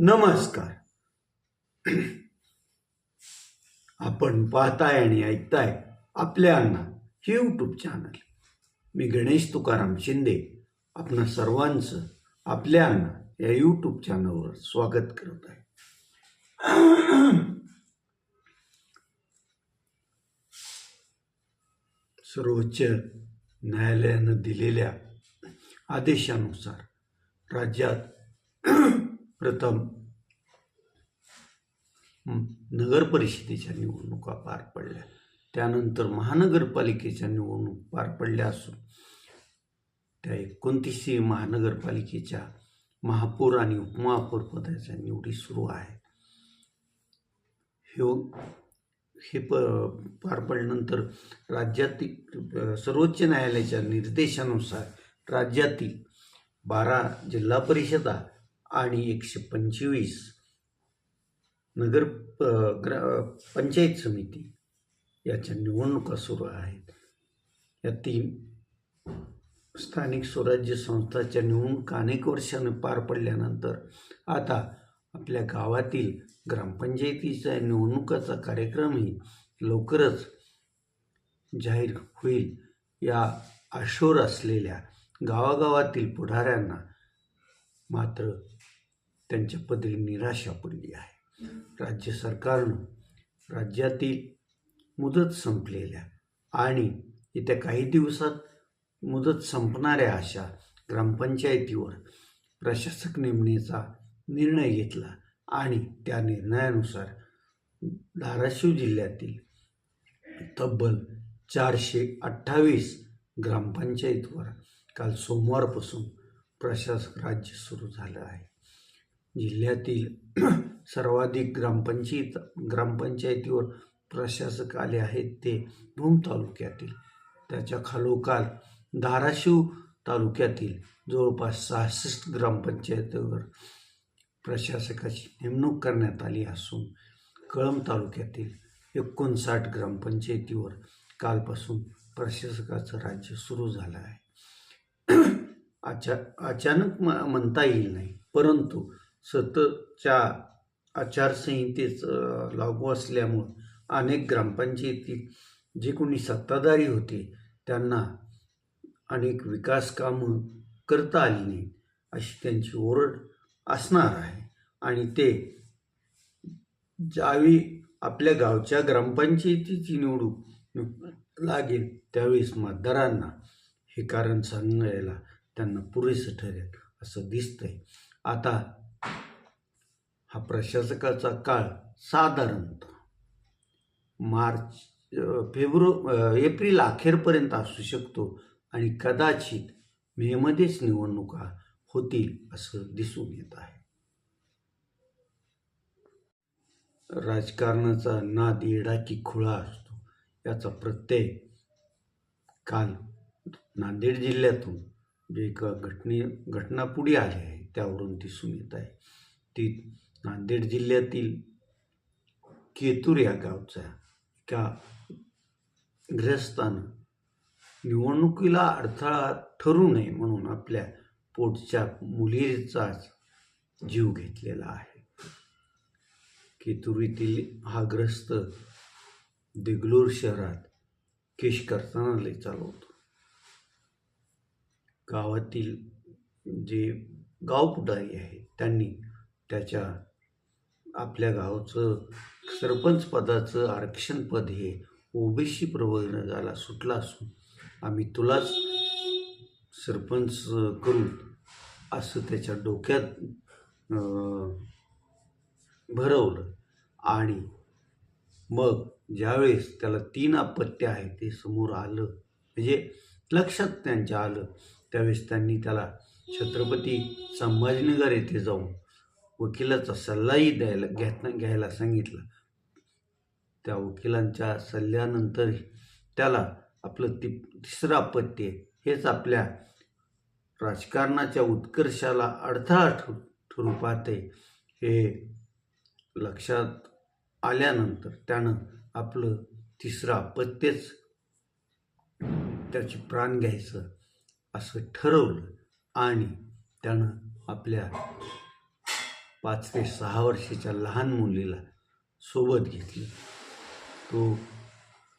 नमस्कार. आपण पाहताय आणि ऐकताय आपल्या अण्णा हे यूट्यूब चॅनल मी गणेश तुकाराम शिंदे आपणा सर्वांचं आपल्या अण्णा या यूट्यूब चॅनलवर स्वागत करत आहे. सर्वोच्च न्यायालयानं दिलेल्या आदेशानुसार राज्यात प्रथम नगरपरिषदेच्या नगर परिषदेच्या निवडणुका पार पडल्या. त्यानंतर महानगरपालिकेच्या निवडणूक पार पडल्या असून त्या एकोणतीसशे महानगरपालिकेच्या महापौर आणि उपमहापौर पदाच्या निवडी सुरू आहे. हे हे प पार पडल्यानंतर राज्यातील सर्वोच्च न्यायालयाच्या निर्देशानुसार राज्यातील बारा जिल्हा परिषदा आणि एकशे पंचवीस नगर अ, ग्रा पंचायत समिती याच्या निवडणुका सुरू आहेत. या तीन स्थानिक स्वराज्य संस्थाच्या निवडणुका अनेक वर्षाने पार पडल्यानंतर आता आपल्या गावातील ग्रामपंचायतीच्या निवडणुकाचा कार्यक्रमही लवकरच जाहीर होईल या आशोर असलेल्या गावागावातील पुढाऱ्यांना मात्र त्यांच्या पदरी निराशा पडली आहे. राज्य सरकारनं राज्यातील मुदत संपलेल्या आणि येत्या काही दिवसात मुदत संपणाऱ्या अशा ग्रामपंचायतीवर प्रशासक नेमण्याचा निर्णय घेतला आणि त्या निर्णयानुसार धाराशिव जिल्ह्यातील तब्बल चारशे अठ्ठावीस ग्रामपंचायतीवर काल सोमवारपासून प्रशासक राज्य सुरू झालं आहे. जिल्ह्यातील सर्वाधिक ग्रामपंचायत ग्रामपंचायतीवर प्रशासक आले आहेत ते भूम तालुक्यातील. त्याच्या खालोखाल धाराशिव तालुक्यातील जवळपास सहासष्ट ग्रामपंचायतीवर प्रशासकाची नेमणूक करण्यात आली असून कळंब तालुक्यातील एकोणसाठ ग्रामपंचायतीवर कालपासून प्रशासकाचं राज्य सुरू झालं आहे. अचा अचानक म म्हणता येईल नाही परंतु सततच्या आचारसंहितेच लागू असल्यामुळं अनेक ग्रामपंचायतीत जे कोणी सत्ताधारी होते त्यांना अनेक विकास कामं करता आली नाहीत अशी त्यांची ओरड असणार आहे. आणि ते ज्यावेळी आपल्या गावच्या ग्रामपंचायतीची निवडूक लागेल त्यावेळेस मतदारांना हे कारण सांगायला त्यांना पुरेसं ठरेल असं दिसतंय. आता हा प्रशासकाचा काळ साधारणतः मार्च फेब्रु एप्रिल अखेरपर्यंत असू शकतो आणि कदाचित मेमध्येच निवडणुका होतील असं दिसून येत आहे. राजकारणाचा नाद येडा की खुळा असतो याचा प्रत्यय काल नांदेड जिल्ह्यातून जे एका घटने घटना पुढे आली आहे त्यावरून दिसून येत आहे. ती नांदेड जिल्ह्यातील केतूर या गावचा एका ग्रस्तानं निवडणुकीला अडथळा ठरू नये म्हणून आपल्या पोटच्या मुलीचाच जीव घेतलेला आहे. केतुरीतील हा ग्रस्त देगलूर शहरात केश करताना चालवतो. गावातील जे गाव पुढारी आहे त्यांनी त्याच्या आपल्या गावचं सरपंच पदाचं आरक्षण पद हे ओबीसी प्रवर्गाला सुटला असून आम्ही तुलाच सरपंच करू असं त्याच्या डोक्यात भरवलं. आणि मग ज्यावेळेस त्याला तीन अपत्य आहे ते समोर आलं म्हणजे लक्षात त्यांच्या आलं त्यावेळेस त्यांनी त्याला छत्रपती संभाजीनगर येथे जाऊन वकिलाचा सल्लाही द्यायला घेत घ्यायला सांगितला. त्या वकिलांच्या सल्ल्यानंतर त्याला आपलं ति तिसरं अपत्य हेच आपल्या राजकारणाच्या उत्कर्षाला अडथळा ठरू ठरू पाहते हे लक्षात आल्यानंतर त्यानं आपलं तिसरं अपत्यच त्याची प्राण घ्यायचं असं ठरवलं आणि त्यानं आपल्या पाच ते सहा वर्षाच्या लहान मुलीला सोबत घेतली. तो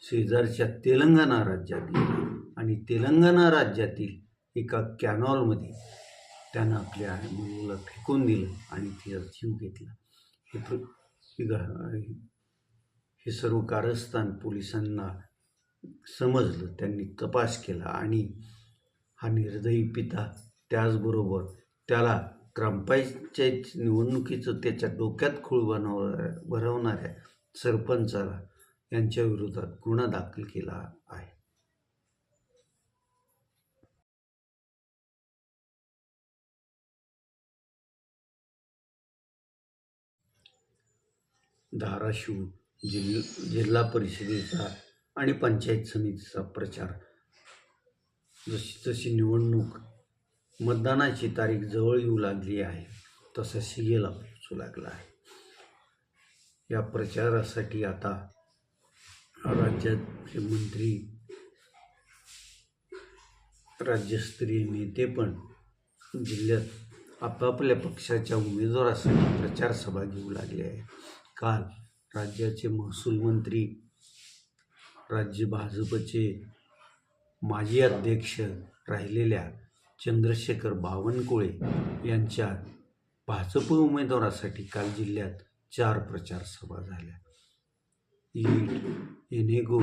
शेजारच्या तेलंगणा राज्यात गेला आणि तेलंगणा राज्यातील एका कॅनॉलमध्ये त्यानं आपल्या मुलीला फेकून दिलं आणि तिचा जीव घेतला. हे हे सर्व कारस्थान पोलिसांना समजलं त्यांनी तपास केला आणि हा निर्दयी पिता त्याचबरोबर त्याला ग्रामपंचायत निवडणुकीचं त्याच्या डोक्यात खूळ बनवणाऱ्या भरवणाऱ्या सरपंचाला यांच्या विरोधात गुन्हा दाखल केला आहे. धाराशिव जिल्ह जिल्हा परिषदेचा आणि पंचायत समितीचा प्रचार. जशी जशी निवडणूक मतदानाची तारीख जवळ येऊ लागली आहे. तसा शिगेला पोचू लागला आहे. या प्रचारासाठी आता राज्यातले मंत्री राज्यस्तरीय नेते पण जिल्ह्यात आपापल्या पक्षाच्या उमेदवारासाठी प्रचार सभा घेऊ लागले आहे काल राज्याचे महसूल मंत्री राज्य भाजपचे माजी अध्यक्ष राहिलेल्या चंद्रशेखर बावनकुळे यांच्या भाजप उमेदवारासाठी काल जिल्ह्यात चार प्रचार सभा झाल्या. ईट येनेगो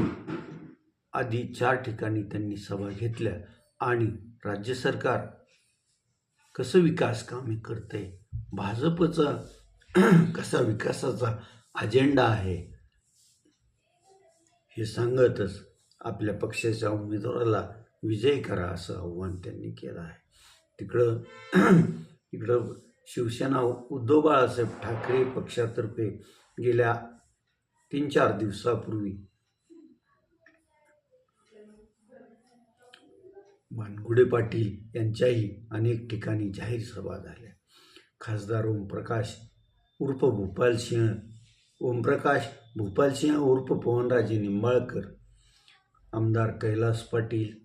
आदी चार ठिकाणी त्यांनी सभा घेतल्या आणि राज्य सरकार कसं विकास कामे करते भाजपचा कसा विकासाचा अजेंडा आहे हे सांगतच आपल्या पक्षाच्या उमेदवाराला विजय करा असं आव्हान त्यांनी केलं आहे. तिकडं इकडं शिवसेना उद्धव बाळासाहेब ठाकरे पक्षातर्फे गेल्या तीन चार दिवसापूर्वी मानगुडे पाटील यांच्याही अनेक ठिकाणी जाहीर सभा झाल्या. खासदार ओमप्रकाश उर्फ भूपालसिंह ओमप्रकाश भूपालसिंह उर्फ पवनराजे निंबाळकर आमदार कैलास पाटील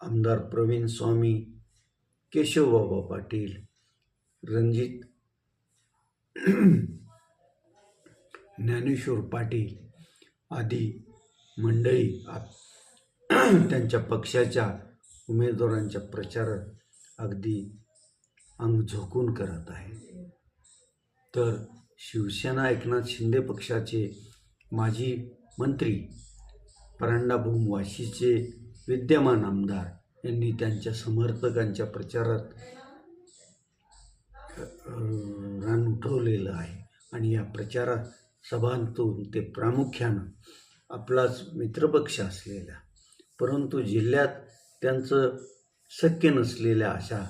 आमदार प्रवीण स्वामी केशवबाबा पाटील रणजित ज्ञानेश्वर पाटील आदी मंडळी त्यांच्या पक्षाच्या उमेदवारांच्या प्रचारात अगदी अंग झोकून करत आहे तर शिवसेना एकनाथ शिंदे पक्षाचे माजी मंत्री परांडाभूम वाशीचे विद्यमान आमदार यांनी त्यांच्या समर्थकांच्या प्रचारात रान उठवलेलं आहे. आणि या प्रचारात सभांतून ते प्रामुख्यानं आपलाच मित्रपक्ष असलेल्या परंतु जिल्ह्यात त्यांचं शक्य नसलेल्या अशा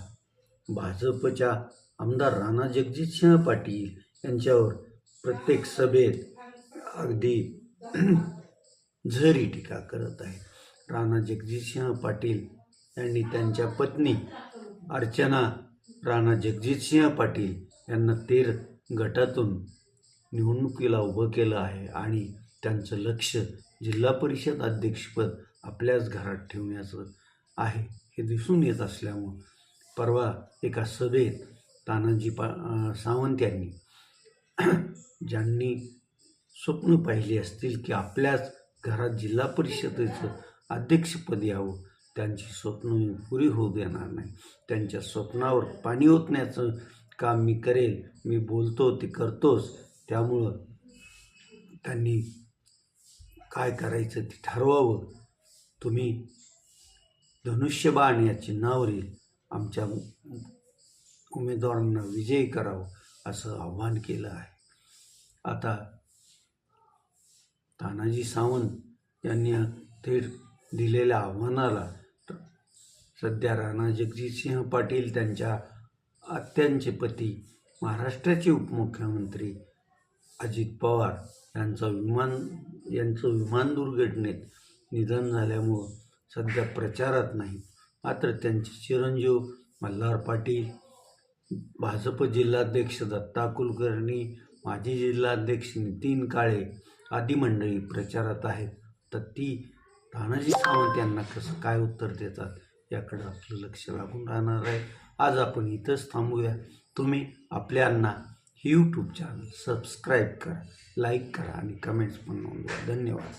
भाजपच्या आमदार राणा जगजितसिंह पाटील यांच्यावर प्रत्येक सभेत अगदी झरी टीका करत आहेत. राणा जगजितसिंह पाटील यांनी त्यांच्या पत्नी अर्चना राणा जगजितसिंह पाटील यांना तेर गटातून निवडणुकीला उभं केलं आहे आणि त्यांचं लक्ष जिल्हा परिषद अध्यक्षपद आपल्याच घरात ठेवण्याचं आहे. हे दिसून येत असल्यामुळं परवा एका सभेत तानाजी पा सावंत यांनी ज्यांनी स्वप्न पाहिली असतील की आपल्याच घरात जिल्हा परिषदेचं अध्यक्षपद यावं त्यांची स्वप्न मी पुरी होऊ देणार नाही. त्यांच्या स्वप्नावर पाणी ओतण्याचं काम मी करेल. मी बोलतो ते करतोच. त्यामुळं त्यांनी काय करायचं ते ठरवावं. तुम्ही धनुष्यबाण या चिन्हावरील आमच्या उमेदवारांना विजयी करावं असं आव्हान केलं आहे. आता तानाजी सावंत यांनी थेट दिलेल्या आव्हानाला सध्या राणा जगजितसिंह पाटील त्यांच्या आत्यांचे पती महाराष्ट्राचे उपमुख्यमंत्री अजित पवार यांचा विमान यांचं विमान दुर्घटनेत निधन झाल्यामुळं सध्या प्रचारात नाही. मात्र त्यांचे चिरंजीव मल्हार पाटील भाजप जिल्हाध्यक्ष दत्ता कुलकर्णी माजी जिल्हाध्यक्ष नितीन काळे आदी मंडळी प्रचारात आहेत. तर ती तानाजी सावंत यांना कसं काय उत्तर देतात याकडे आपलं लक्ष लागून राहणार आहे. आज आपण इथंच थांबूया. तुम्ही आपल्यांना यूट्यूब चॅनल सबस्क्राईब करा लाईक करा आणि कमेंट्स पण नोंदवा. धन्यवाद.